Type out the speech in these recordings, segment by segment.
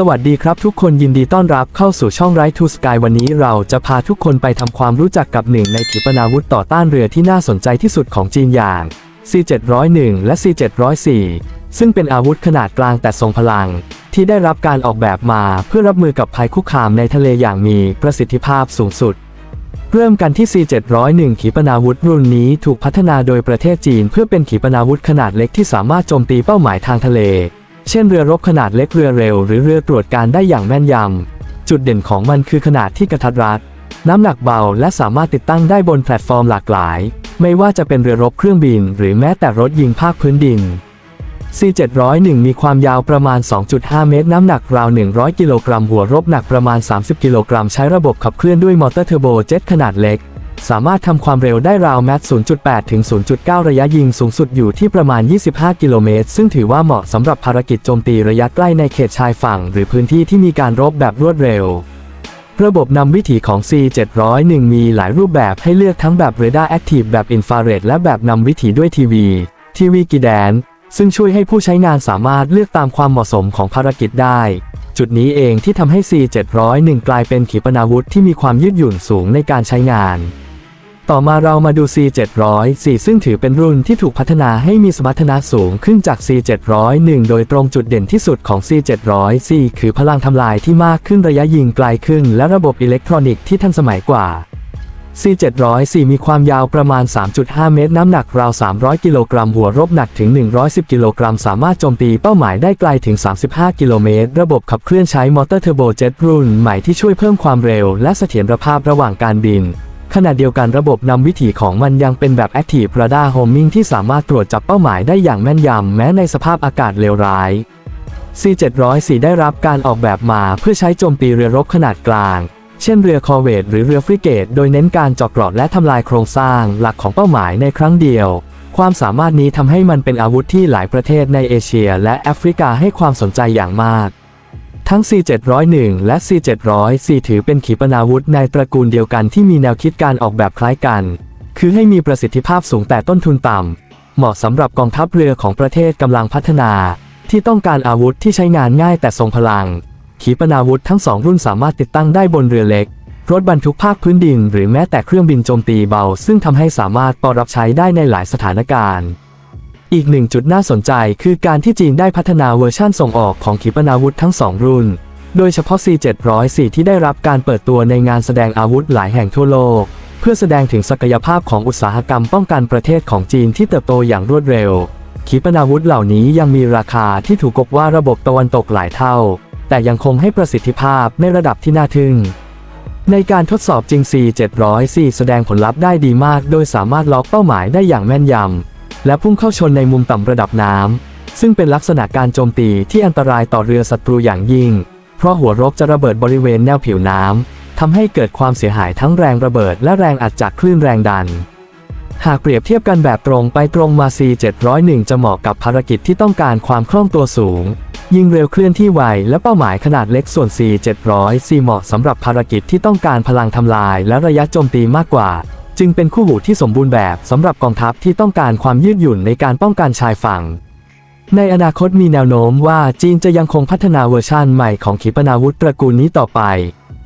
สวัสดีครับทุกคนยินดีต้อนรับเข้าสู่ช่องไรทูสกายวันนี้เราจะพาทุกคนไปทำความรู้จักกับหนึ่งในขีปนาวุธต่อต้านเรือที่น่าสนใจที่สุดของจีนอย่าง C701 และ C704 ซึ่งเป็นอาวุธขนาดกลางแต่ทรงพลัง ที่ได้รับการออกแบบมาเพื่อรับมือกับภัยคุกคามในทะเลอย่างมีประสิทธิภาพสูงสุด เริ่มกันที่ C701 ขีปนาวุธรุ่นนี้ถูกพัฒนาโดยประเทศจีน เพื่อเป็นขีปนาวุธขนาดเล็กที่สามารถโจมตีเป้าหมายทางทะเล เช่นเรือรบขนาดเล็กเรือเร็ว หรือเรือตรวจการได้อย่างแม่นยำ จุดเด่นของมันคือขนาดที่กระทัดรัด น้ำหนักเบาและสามารถติดตั้งได้บนแพลตฟอร์มหลากหลาย ไม่ว่าจะเป็นเรือรบเครื่องบิน หรือแม้แต่รถยิงภาคพื้นดิน C701 มีความยาวประมาณ 2.5 เมตร น้ำหนักราว 100 กิโลกรัม หัวรบหนักประมาณ 30 กิโลกรัม ใช้ระบบขับเคลื่อนด้วยมอเตอร์เทอร์โบเจ็ตขนาดเล็ก สามารถทำความเร็วได้ราวแมตช์0.8 ถึง 0.9 ระยะยิงสูงสุดอยู่ที่ประมาณ 25 กิโลเมตร ซึ่งถือว่าเหมาะสำหรับภารกิจโจมตีระยะใกล้ในเขตชายฝั่ง หรือพื้นที่ที่มีการรบแบบรวดเร็ว ระบบนำวิถีของ C701 มีหลายรูปแบบให้เลือกทั้งแบบเรดาร์แอคทีฟแบบอินฟราเรดและแบบนำวิถีด้วยทีวี ทีวีกีแดน ซึ่งช่วยให้ผู้ใช้งานสามารถเลือกตามความเหมาะสมของภารกิจได้จุดนี้เองที่ทำให้ C701 กลายเป็นขีปนาวุธที่มีความยืดหยุ่นสูงในการใช้งาน ต่อมาเรามาดู C704 ซึ่งถือเป็นรุ่นที่ถูกพัฒนาให้มีสมรรถนะสูงขึ้นจาก C701 โดยตรงจุดเด่นที่สุดของ C704 คือพลังทำลายที่มากขึ้นระยะยิงไกลขึ้น และระบบอิเล็กทรอนิกส์ที่ทันสมัยกว่า C704 มีความยาวประมาณ 3.5 เมตร น้ำหนักราว 300 กิโลกรัม หัวรบหนักถึง 110 กิโลกรัม สามารถโจมตีเป้าหมายได้ไกลถึง 35 กิโลเมตร ระบบขับเคลื่อนใช้มอเตอร์เทอร์โบเจ็ตรุ่นใหม่ที่ช่วยเพิ่มความเร็วและเสถียรภาพระหว่างการบิน ขณะเดียวกันระบบนำวิถีของมันยังเป็นแบบ Active Radar Homing ที่สามารถตรวจจับเป้าหมายได้อย่างแม่นยำแม้ในสภาพอากาศเลวร้าย C704 ได้รับการออกแบบมาเพื่อใช้โจมตีเรือรบขนาดกลาง เช่นเรือคอเวตหรือเรือฟริเกต โดยเน้นการเจาะเกราะและทำลายโครงสร้างหลักของเป้าหมายในครั้งเดียว ความสามารถนี้ทำให้มันเป็นอาวุธที่หลายประเทศในเอเชีย และแอฟริกาให้ความสนใจอย่างมาก ทั้ง C701 และ C704 ถือเป็นขีปนาวุธในตระกูลเดียวกันที่มีแนวคิดการออกแบบคล้ายกัน คือให้มีประสิทธิภาพสูงแต่ต้นทุนต่ำ เหมาะสำหรับกองทัพเรือของประเทศกำลังพัฒนา ที่ต้องการอาวุธที่ใช้งานง่ายแต่ทรงพลัง ขีปนาวุธทั้งสองรุ่นสามารถติดตั้งได้บนเรือเล็ก รถบรรทุกภาคพื้นดิน หรือแม้แต่เครื่องบินโจมตีเบา ซึ่งทำให้สามารถปรับใช้ได้ในหลายสถานการณ์ อีกหนึ่งจุดน่าสนใจคือการที่จีนได้พัฒนาเวอร์ชั่นส่งออกของขีปนาวุธทั้งสองรุ่น โดยเฉพาะ C704 ที่ได้รับการเปิดตัวในงานแสดงอาวุธหลายแห่งทั่วโลก เพื่อแสดงถึงศักยภาพของอุตสาหกรรมป้องกันประเทศของจีนที่เติบโตอย่างรวดเร็ว ขีปนาวุธเหล่านี้ยังมีราคาที่ถูกกว่าระบบตะวันตกหลายเท่า แต่ยังคงให้ประสิทธิภาพในระดับที่น่าทึ่งในการทดสอบจริง C704 แสดงผลลัพธ์ได้ดีมาก โดยสามารถล็อกเป้าหมายได้อย่างแม่นยำ และพุ่งเข้าชนในมุมต่ำระดับน้ำ ซึ่งเป็นลักษณะการโจมตีที่อันตรายต่อเรือศัตรูอย่างยิ่ง เพราะหัวรบจะระเบิดบริเวณแนวผิวน้ำทำให้เกิดความเสียหายทั้งแรงระเบิดและแรงอัดจากคลื่นแรงดัน หากเปรียบเทียบกันแบบตรงไปตรงมา C701 จะเหมาะกับภารกิจที่ต้องการความคล่องตัวสูง ยิงเร็วเคลื่อนที่ไวและเป้าหมายขนาดเล็กส่วน C700C เหมาะสำหรับภารกิจที่ต้องการพลังทำลายและระยะโจมตีมากกว่า จึงเป็นคู่หูที่สมบูรณ์แบบสำหรับกองทัพที่ต้องการความยืดหยุ่นในการป้องกันชายฝั่ง ในอนาคตมีแนวโน้มว่าจีนจะยังคงพัฒนาเวอร์ชันใหม่ของขีปนาวุธตระกูลนี้ต่อไป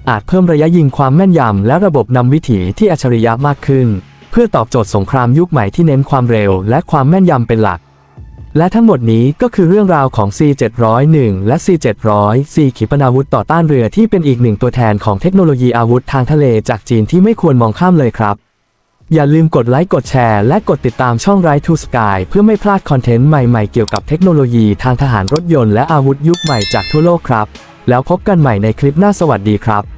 อาจเพิ่มระยะยิงความแม่นยำและระบบนำวิถีที่อัจฉริยะมากขึ้น เพื่อตอบโจทย์สงครามยุคใหม่ที่เน้นความเร็วและความแม่นยำเป็นหลัก และทั้งหมดนี้ก็คือเรื่องราวของ C701 และ C700C ขีปนาวุธต่อต้านเรือที่เป็นอีกหนึ่งตัวแทนของเทคโนโลยีอาวุธทางทะเลจากจีนที่ไม่ควรมองข้ามเลยครับ อย่าลืมกดไลค์กดแชร์และกดติดตามช่อง Right to Sky เพื่อไม่พลาดคอนเทนต์ใหม่ๆเกี่ยวกับเทคโนโลยีทางทหารรถยนต์และอาวุธยุคใหม่จากทั่วโลกครับ แล้วพบกันใหม่ในคลิปหน้าสวัสดีครับ